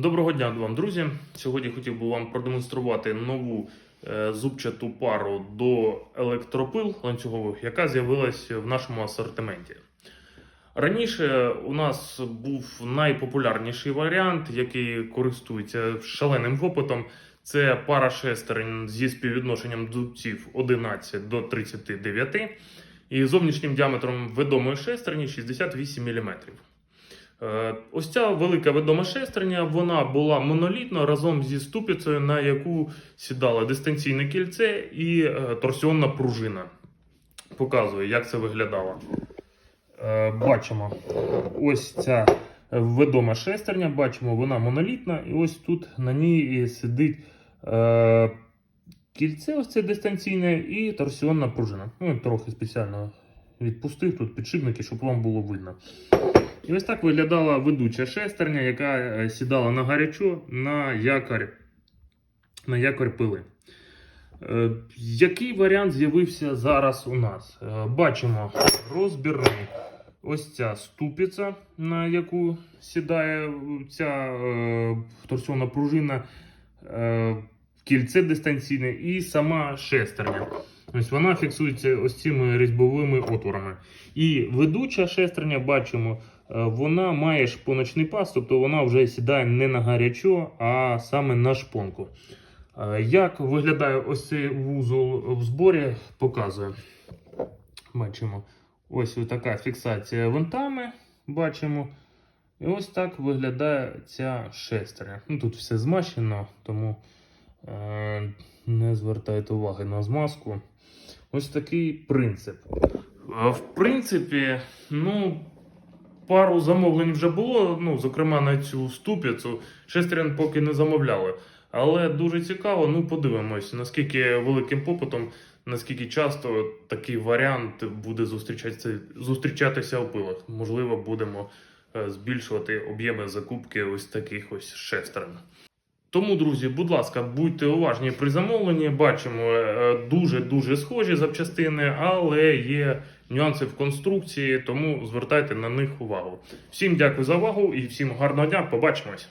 Доброго дня вам, друзі. Сьогодні хотів би вам продемонструвати нову е, зубчату пару до електропил ланцюгових, яка з'явилась в нашому асортименті. Раніше у нас був найпопулярніший варіант, який користується шаленим попитом. Це пара шестерень зі співвідношенням зубців 11 до 39 і зовнішнім діаметром відомої шестерні 68 мм. Е, Ось ця велика відома шестерня, вона була монолітна разом зі ступицею, на яку сідало дистанційне кільце і е, торсіонна пружина. Показую, як це виглядало. Е, Бачимо, ось ця відома шестерня, бачимо, вона монолітна, і ось тут на ній сидить кільце, ось це дистанційне, і торсіонна пружина. Ну, трохи спеціально відпустив тут підшипники, щоб вам було видно. І ось так виглядала ведуча шестерня, яка е, сідала на гарячо на якорь, на якорь пили. Е, Який варіант з'явився зараз у нас? Е, Бачимо розбірний ось ця ступиця, на яку сідає ця торсіонна пружина, кільце дистанційне і сама шестерня. Ось вона фіксується ось цими різьбовими отворами. І ведуча шестерня, бачимо, е, вона має шпоночний паз, тобто вона вже сідає не на гарячо, а саме на шпонку. Е, Як виглядає ось цей вузол в зборі, показую. Бачимо, ось така фіксація винтами. Бачимо. І ось так виглядає ця шестерня. Ну, тут все змащено, тому не звертайте уваги на змазку. Ось такий принцип. В принципі, ну, пару замовлень вже було, ну, зокрема на цю ступицю. Шестерин поки не замовляли. Але дуже цікаво, ну подивимось, наскільки великим попитом, наскільки часто такий варіант буде зустрічатися, зустрічатися у пилах. Можливо, будемо е, збільшувати об'єми закупки ось таких ось шестерин. Тому, друзі, будь ласка, будьте уважні при замовленні. Бачимо е, дуже-дуже схожі запчастини, але є нюанси в конструкції, тому звертайте на них увагу. Всім дякую за увагу і всім гарного дня. Побачимось!